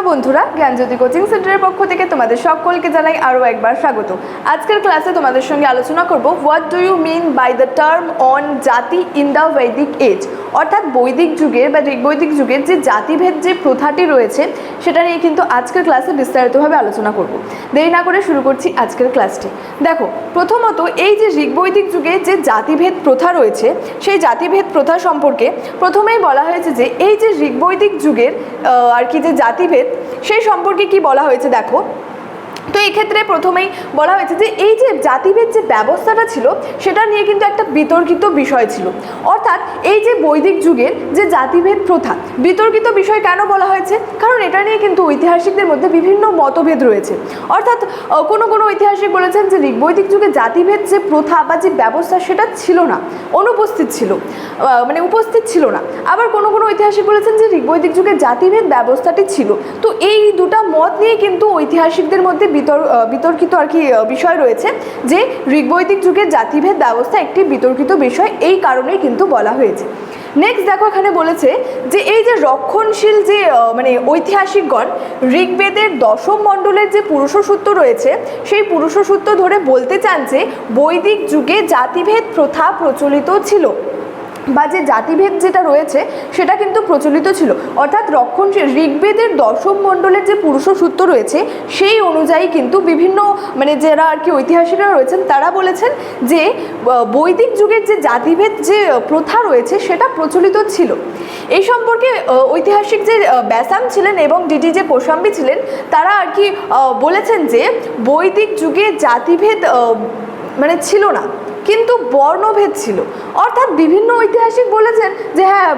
নমস্কার বন্ধুরা জ্ঞানজ্যোতি কোচিং সেন্টারের পক্ষ থেকে তোমাদের সকলকে জানাই আরও একবার স্বাগত। আজকের ক্লাসে তোমাদের সঙ্গে আলোচনা করব what do you mean by the term on জাতি ইন দ্য বৈদিক এজ অর্থাৎ বৈদিক যুগের বা ঋগ্বৈদিক যুগের যে জাতিভেদ যে প্রথাটি রয়েছে, সেটা নিয়ে কিন্তু আজকের ক্লাসে বিস্তারিতভাবে আলোচনা করব। দেরি না করে শুরু করছি আজকের ক্লাসটি। দেখো, প্রথমত এই যে ঋগ্বৈদিক যুগে যে জাতিভেদ প্রথা রয়েছে, সেই জাতিভেদ প্রথা সম্পর্কে প্রথমেই বলা হয়েছে যে এই যে ঋগ্বৈদিক যুগের আর কি যে জাতিভেদ, সেই সম্পর্কে কি বলা হয়েছে দেখো? তো এই ক্ষেত্রে প্রথমেই বলা হয়েছে যে এই যে জাতিভেদ যে ব্যবস্থাটা ছিল, সেটা নিয়ে কিন্তু একটা বিতর্কিত বিষয় ছিল। অর্থাৎ এই যে বৈদিক যুগের যে জাতিভেদ প্রথা, বিতর্কিত বিষয় কেন বলা হয়েছে? কারণ এটা নিয়ে কিন্তু ঐতিহাসিকদের মধ্যে বিভিন্ন মতভেদ রয়েছে। অর্থাৎ কোনো কোনো ঐতিহাসিক বলেছেন যে ঋগ্বৈদিক যুগে জাতিভেদ যে প্রথা বা যে ব্যবস্থা, সেটা ছিল না। অনুপস্থিত ছিল। মানে উপস্থিত ছিল না। আবার কোনো কোনো ঐতিহাসিক বলেছেন যে ঋগ্বৈদিক যুগে জাতিভেদ ব্যবস্থাটি ছিল। তো এই দুটা মত নিয়ে কিন্তু ঐতিহাসিকদের মধ্যে বিতর বিতর্কিত আর কি বিষয় রয়েছে যে ঋগ্বৈদিক যুগের জাতিভেদ ব্যবস্থা একটি বিতর্কিত বিষয়, এই কারণেই কিন্তু বলা হয়েছে। নেক্সট দেখো এখানে বলেছে যে এই যে রক্ষণশীল যে মানে ঐতিহাসিকগণ, ঋগ্বেদের দশম মণ্ডলের যে পুরুষসূত্র রয়েছে, সেই পুরুষসূত্র ধরে বলতে চান যে বৈদিক যুগে জাতিভেদ প্রথা প্রচলিত ছিল। বা যে জাতিভেদ যেটা রয়েছে, সেটা কিন্তু প্রচলিত ছিল। অর্থাৎ রক্ষণশীল ঋগ্বেদের দশম মণ্ডলের যে পুরুষ সূত্র রয়েছে, সেই অনুযায়ী কিন্তু বিভিন্ন মানে যারা আর কি ঐতিহাসিকরা রয়েছেন, তারা বলেছেন যে বৈদিক যুগের যে জাতিভেদ যে প্রথা রয়েছে, সেটা প্রচলিত ছিল। এই সম্পর্কে ঐতিহাসিক যে ব্যাসাম ছিলেন এবং ডিডি যে কোশাম্বি ছিলেন, তারা আর কি বলেছেন যে, বৈদিক যুগে জাতিভেদ মানে ছিল না। কিন্তু বর্ণভেদ ছিল। অর্থাৎ বিভিন্ন ঐতিহাসিক বলেছেন যে হ্যাঁ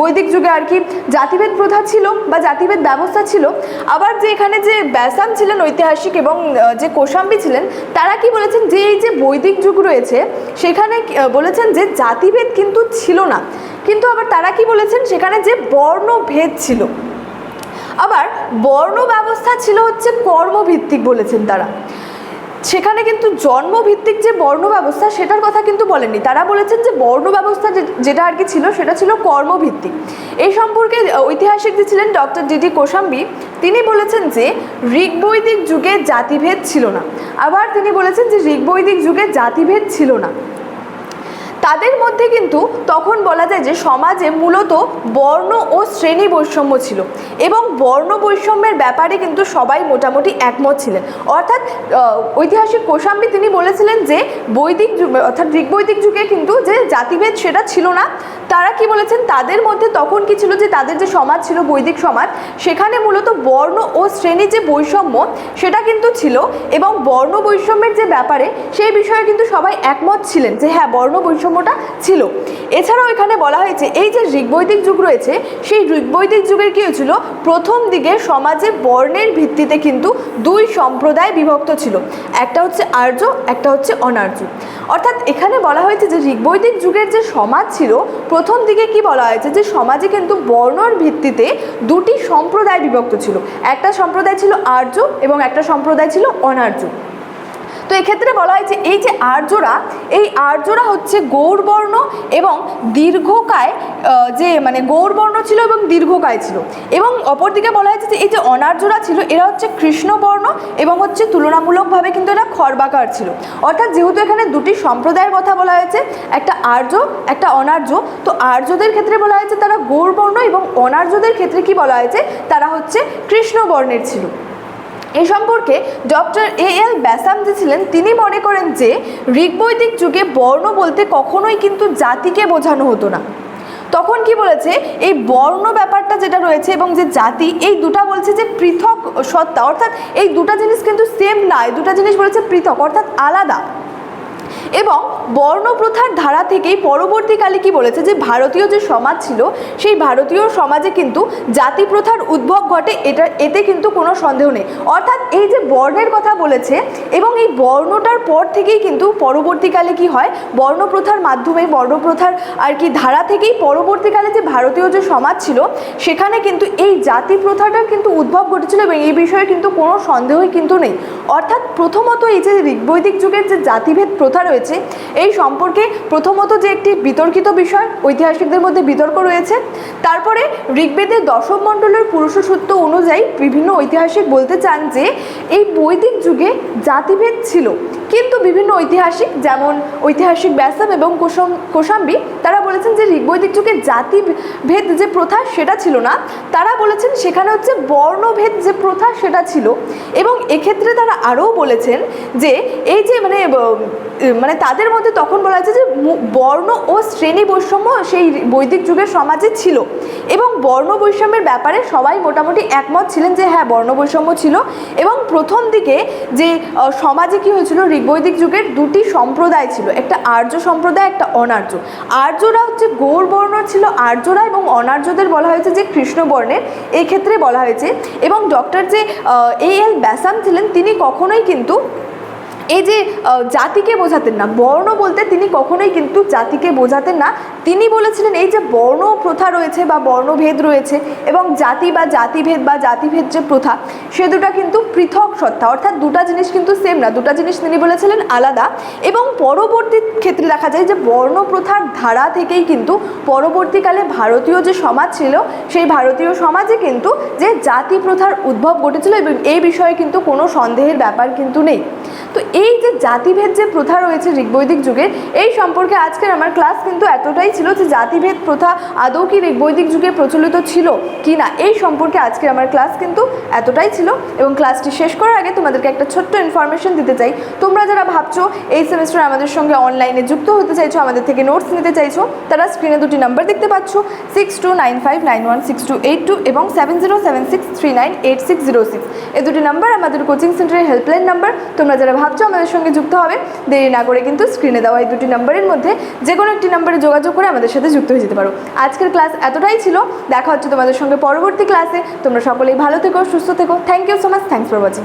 বৈদিক যুগে আর কি জাতিভেদ প্রথা ছিল বা জাতিভেদ ব্যবস্থা ছিল। আবার যে এখানে যে ব্যাসাম ছিলেন ঐতিহাসিক এবং যে কোশাম্বি ছিলেন, তারা কি বলেছেন যে, এই যে বৈদিক যুগ রয়েছে, সেখানে বলেছেন যে জাতিভেদ কিন্তু ছিল না। কিন্তু আবার তারা কি বলেছেন, সেখানে যে বর্ণভেদ ছিল। আবার বর্ণ ব্যবস্থা ছিল হচ্ছে কর্মভিত্তিক বলেছেন তারা। সেখানে কিন্তু জন্মভিত্তিক যে বর্ণ ব্যবস্থা, সেটার কথা কিন্তু বলেননি। তারা বলেছেন যে বর্ণ ব্যবস্থা যেটা আর কি ছিল, সেটা ছিল কর্মভিত্তিক। এই সম্পর্কে ঐতিহাসিক যে ছিলেন ডক্টর ডিডি কোশাম্বি তিনি বলেছেন যে ঋগ্বৈদিক যুগে জাতিভেদ ছিল না। আবার তিনি বলেছেন যে ঋগ্বৈদিক যুগে জাতিভেদ ছিল না। তাদের মধ্যে কিন্তু তখন বলা যায় যে সমাজে মূলত বর্ণ ও শ্রেণি বৈষম্য ছিল এবং বর্ণ বৈষম্যের ব্যাপারে কিন্তু সবাই মোটামুটি একমত ছিলেন। অর্থাৎ ঐতিহাসিক কোশাম্বি তিনি বলেছিলেন যে বৈদিক যুগ, অর্থাৎ ঋগ্বৈদিক যুগে কিন্তু যে জাতিভেদ সেটা ছিল না। তারা কি বলেছেন? তাদের মধ্যে তখন কি ছিল যে তাদের যে সমাজ ছিল, বৈদিক সমাজ, সেখানে মূলত বর্ণ ও শ্রেণির যে বৈষম্য, সেটা কিন্তু ছিল এবং বর্ণ বৈষম্যের যে ব্যাপারে, সেই বিষয়ে কিন্তু সবাই একমত ছিলেন যে হ্যাঁ বর্ণ বৈষম্যটা ছিল। এছাড়াও এখানে বলা হয়েছে, এই যে ঋগ্বৈদিক যুগ রয়েছে, সেই ঋগ্বৈদিক যুগের কী হয়েছিল? প্রথম দিকে সমাজে বর্ণের ভিত্তিতে কিন্তু দুই সম্প্রদায় বিভক্ত ছিল। একটা হচ্ছে আর্য, একটা হচ্ছে অনার্য। অর্থাৎ এখানে বলা হয়েছে যে ঋগ্বৈদিক যুগের যে সমাজ ছিল, প্রথম দিকে কি বলা হয়েছে? যে সমাজে কিন্তু বর্ণর ভিত্তিতে দুটি সম্প্রদায় বিভক্ত ছিল। একটা সম্প্রদায় ছিল আর্য এবং একটা সম্প্রদায় ছিল অনার্য। তো এক্ষেত্রে বলা হয় যে এই যে আর্যরা, এই আর্যরা হচ্ছে গৌরবর্ণ এবং দীর্ঘকায় যে মানে গৌরবর্ণ ছিল এবং দীর্ঘকায় ছিল। এবং অপরদিকে বলা হয়েছে যে এই যে অনার্যরা ছিল, এরা হচ্ছে কৃষ্ণবর্ণ এবং হচ্ছে তুলনামূলকভাবে কিন্তু এরা খর্বাকার ছিল। অর্থাৎ যেহেতু এখানে দুটি সম্প্রদায়ের কথা বলা হয়েছে, একটা আর্য, একটা অনার্য, তো আর্যদের ক্ষেত্রে বলা হয়েছে তারা গৌরবর্ণ এবং অনার্যদের ক্ষেত্রে কি বলা হয়েছে? তারা হচ্ছে কৃষ্ণবর্ণের ছিল। এই সম্পর্কে ডক্টর এ এল ব্যাসাম যে ছিলেন, তিনি মনে করেন যে ঋগ্বৈদিক যুগে বর্ণ বলতে কখনোই কিন্তু জাতিকে বোঝানো হতো না। তখন কি বলেছে? এই বর্ণ ব্যাপারটা যেটা রয়েছে এবং যে জাতি, এই দুটা বলছে যে পৃথক সত্তা, অর্থাৎ এই দুটা জিনিস কিন্তু সেম না, এই দুটা জিনিস বলেছে পৃথক, অর্থাৎ আলাদা। এবং বর্ণপ্রথার ধারা থেকেই পরবর্তীকালে কি বলেছে যে ভারতীয় যে সমাজ ছিল, সেই ভারতীয় সমাজে কিন্তু জাতি প্রথার উদ্ভব ঘটে, এটা, এতে কিন্তু কোনো সন্দেহ নেই। অর্থাৎ এই যে বর্ণের কথা বলেছে এবং এই বর্ণটার পর থেকেই কিন্তু পরবর্তীকালে কি হয়, বর্ণপ্রথার মাধ্যমে, বর্ণপ্রথার আর কি ধারা থেকেই পরবর্তীকালে যে ভারতীয় যে সমাজ ছিল, সেখানে কিন্তু এই জাতি প্রথাটার কিন্তু উদ্ভব ঘটেছিল এবং এই বিষয়ে কিন্তু কোনো সন্দেহই কিন্তু নেই। অর্থাৎ প্রথমত এই যে ঋগ্বৈদিক যুগের যে জাতিভেদ প্রথা রয়েছে রয়েছে। এই সম্পর্কে প্রথমত যে একটি বিতর্কিত বিষয়, ঐতিহাসিকদের মধ্যে বিতর্ক রয়েছে। তারপরে ঋগ্বেদের দশম মণ্ডলের পুরুষ সূত্র অনুযায়ী বিভিন্ন ঐতিহাসিক বলতে চান যে, এই বৈদিক যুগে জাতিভেদ ছিল। কিন্তু বিভিন্ন ঐতিহাসিক, যেমন ঐতিহাসিক ব্যাসাম এবং কোসাম্বি তারা বলেছেন যে ঋগ্বৈদিক যুগে জাতি ভেদ যে প্রথা সেটা ছিল না। তারা বলেছেন সেখানে হচ্ছে বর্ণভেদ যে প্রথা সেটা ছিল। এবং এক্ষেত্রে তারা আরও বলেছেন যে এই যে মানে মানে তাদের মধ্যে তখন বলা হয়েছে যে বর্ণ ও শ্রেণি বৈষম্য সেই বৈদিক যুগের সমাজে ছিল। এবং বর্ণ বৈষম্যের ব্যাপারে সবাই মোটামুটি একমত ছিলেন যে হ্যাঁ বর্ণ বৈষম্য ছিল। এবং প্রথম দিকে যে সমাজে কি হয়েছিল, ঋগ্বৈদিক যুগের দুটি সম্প্রদায় ছিল। একটা আর্য সম্প্রদায়, একটা অনার্য। আর্যরা হচ্ছে গৌর বর্ণ ছিল, আর্যরা এবং অনার্যদের বলা হয়েছে যে কৃষ্ণবর্ণের এই ক্ষেত্রে বলা হয়েছে এবং ডক্টর যে এ এল ব্যাসাম ছিলেন, তিনি কখনোই কিন্তু এই যে জাতিকে বোঝাতেন না, বর্ণ বলতে তিনি কখনোই কিন্তু জাতিকে বোঝাতেন না। তিনি বলেছিলেন, এই যে বর্ণ প্রথা রয়েছে বা বর্ণভেদ রয়েছে এবং জাতি বা জাতিভেদ বা জাতিভেদ যে প্রথা, সে দুটা কিন্তু পৃথক সত্তা। অর্থাৎ দুটা জিনিস কিন্তু সেম না, দুটা জিনিস তিনি বলেছিলেন আলাদা। এবং পরবর্তী ক্ষেত্রে দেখা যায় যে বর্ণ প্রথার ধারা থেকেই কিন্তু পরবর্তীকালে ভারতীয় যে সমাজ ছিল, সেই ভারতীয় সমাজে কিন্তু যে জাতি প্রথার উদ্ভব ঘটেছিল এবং এই বিষয়ে কিন্তু কোনো সন্দেহের ব্যাপার কিন্তু নেই। তো এই যে জাতিভেদ যে প্রথা রয়েছে ঋগ্বৈদিক যুগের, এই সম্পর্কে আজকের আমার ক্লাস কিন্তু এতটাই ছিল যে জাতিভেদ প্রথা আদৌ কি ঋগ্বৈদিক যুগে প্রচলিত ছিল কি না, এই সম্পর্কে আজকে আমার ক্লাস কিন্তু এতটাই ছিল। এবং ক্লাসটি শেষ করার আগে তোমাদেরকে একটা ছোট্ট ইনফরমেশন দিতে চাই। তোমরা যারা ভাবছ এই সেমিস্টার আমাদের সঙ্গে অনলাইনে যুক্ত হতে চাইছো, আমাদের থেকে নোটস নিতে চাইছো, তারা স্ক্রিনে দুটি নাম্বার দেখতে পাচ্ছ six two nine five nine one six two eight two এবং seven zero seven six three nine eight six zero six এই দুটি নাম্বার আমাদের কোচিং সেন্টারের হেল্পলাইন নাম্বার তোমরা যারা ভাবছ আমাদের সঙ্গে যুক্ত হবে। দেরি না করে কিন্তু স্ক্রিনে দেওয়া এই দুটি নাম্বারের মধ্যে যে কোনো একটি নাম্বারে যোগাযোগ করে আমাদের সাথে যুক্ত হয়ে যেতে পারো। আজকের ক্লাস এতটাই ছিল। দেখা হচ্ছে তোমাদের সঙ্গে পরবর্তী ক্লাসে তোমরা সকলেই ভালো থেকো, সুস্থ থেকো। Thank you so much thanks for watching